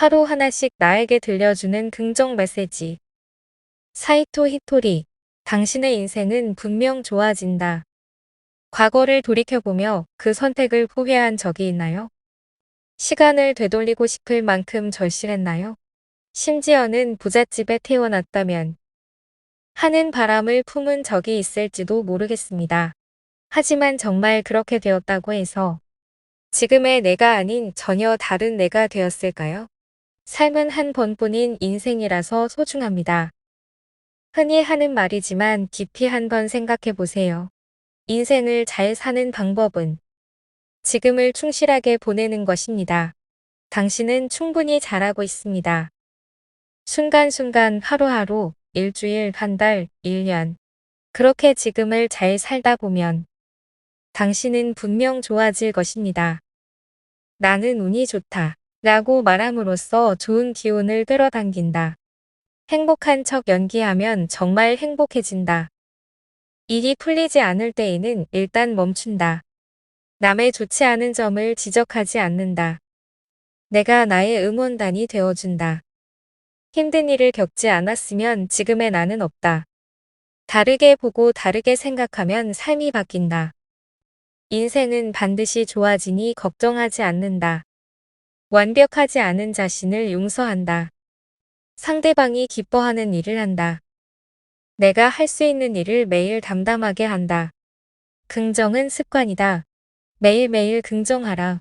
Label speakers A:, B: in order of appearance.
A: 하루 하나씩 나에게 들려주는 긍정 메시지. 사이토 히토리. 당신의 인생은 분명 좋아진다. 과거를 돌이켜보며 그 선택을 후회한 적이 있나요? 시간을 되돌리고 싶을 만큼 절실했나요? 심지어는 부잣집에 태어났다면 하는 바람을 품은 적이 있을지도 모르겠습니다. 하지만 정말 그렇게 되었다고 해서 지금의 내가 아닌 전혀 다른 내가 되었을까요? 삶은 한 번뿐인 인생이라서 소중합니다. 흔히 하는 말이지만 깊이 한 번 생각해 보세요. 인생을 잘 사는 방법은 지금을 충실하게 보내는 것입니다. 당신은 충분히 잘하고 있습니다. 순간순간 하루하루, 일주일, 한 달, 1년. 그렇게 지금을 잘 살다 보면 당신은 분명 좋아질 것입니다. 나는 운이 좋다. 라고 말함으로써 좋은 기운을 끌어당긴다. 행복한 척 연기하면 정말 행복해진다. 일이 풀리지 않을 때에는 일단 멈춘다. 남의 좋지 않은 점을 지적하지 않는다. 내가 나의 응원단이 되어준다. 힘든 일을 겪지 않았으면 지금의 나는 없다. 다르게 보고 다르게 생각하면 삶이 바뀐다. 인생은 반드시 좋아지니 걱정하지 않는다. 완벽하지 않은 자신을 용서한다. 상대방이 기뻐하는 일을 한다. 내가 할 수 있는 일을 매일 담담하게 한다. 긍정은 습관이다. 매일매일 긍정하라.